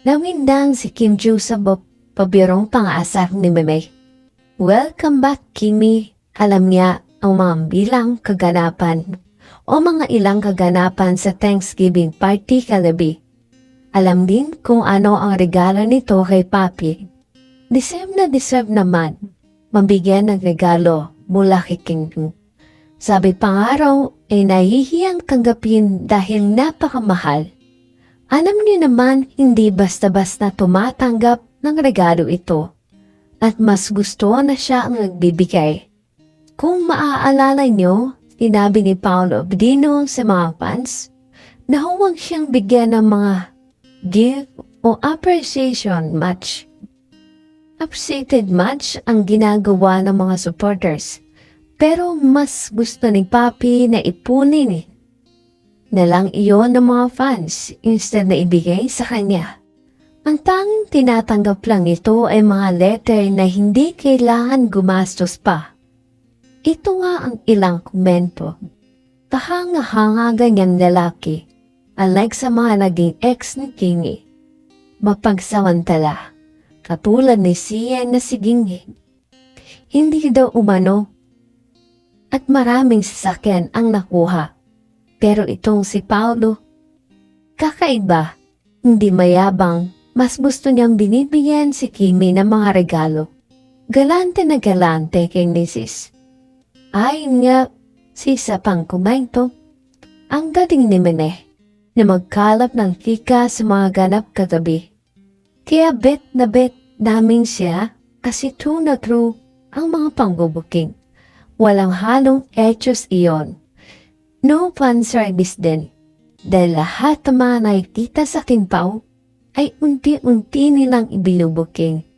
Nawindang si Kim Joo sa pabirong pangaasar ni Meme. Welcome back, Kimi. Alam niya ang mga bilang kaganapan o mga ilang kaganapan sa Thanksgiving party kalabi. Alam din kung ano ang regalo nito kay Papi. Deserve na deserve naman mabigyan ng regalo mula kay King Joo. Sabi pangaraw ay nahihiyang tanggapin dahil napakamahal. Alam niyo naman hindi basta-basta tumatanggap ng regalo ito at mas gusto na siya ang nagbibigay. Kung maaalala niyo, sinabi ni Paolo Bedino sa mga fans na huwag siyang bigyan ng mga gift o appreciation match. Appreciated match ang ginagawa ng mga supporters pero mas gusto ni Papi na ipunin. Na lang iyon ng mga fans instead na ibigay sa kanya. Ang tanging tinatanggap lang ito ay mga letter na hindi kailangan gumastos pa. Ito nga ang ilang komento. Kahanga-hanga ganyang lalaki. Unlike sa mga naging ex ni Kingi. Mapagsamantala. Katulad ni Sian na si Gingi. Hindi daw umano at maraming sasakyan ang nakuha. Pero itong si Paulo, kakaiba, hindi mayabang, mas gusto niyang binibigyan si Kimi ng mga regalo. Galante na galante kay Mrs. Ayon nga, si isa pang kumento, ang galing ni Mene na magkalap ng tika sa mga ganap kagabi. Kaya bet na bet namin siya kasi true na true ang mga pangbubuking. Walang halong etos iyon. No fan service din. Dahil lahat ng mga nakikita sa Kimpaw ay unti-unti nilang ibinubuking